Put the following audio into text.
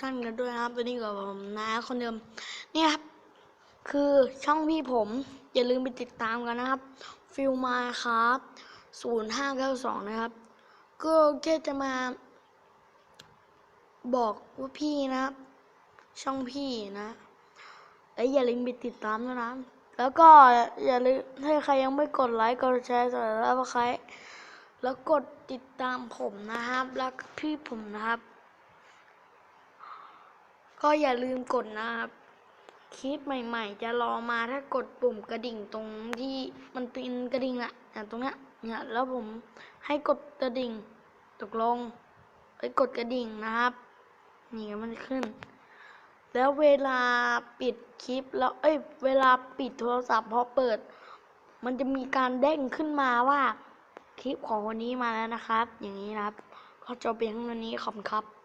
ท่านกันด้วยนะครับวันนี้กับผมนะคนเดิมนี่ครับ คือช่องพี่ผม อย่าลืมไปติดตามกันนะครับ ฟิลมาครับศูนย์ห้าเก้าสองนะครับ ก็แค่จะมา บอกว่าพี่นะครับ ช่องพี่นะและอย่าลืมไปติดตามด้วยนะ แล้วก็อย่าลืมถ้าใครยังไม่กดไลค์กดแชร์กดแล้วใครแล้วกดติดตามผมนะครับแล้วก็พี่ผมนะครับ ก็อย่าลืมกดนะครับ คลิปใหม่ ๆ จะรอมาถ้ากดปุ่มกระดิ่งตรงที่มันเป็นกระดิ่งอะอย่างตรงเนี้ยเนี่ยแล้วผมให้กดกระดิ่งตกลงไปกดกระดิ่งนะครับ นี่มันขึ้น แล้วเวลาปิดคลิปแล้วเอ้ยเวลาปิดโทรศัพท์พอเปิด มันจะมีการเด้งขึ้นมาว่าคลิปของวันนี้มาแล้วนะครับ อย่างนี้นะครับ ก็จบเพียงเท่านี้ขอบคุณครับ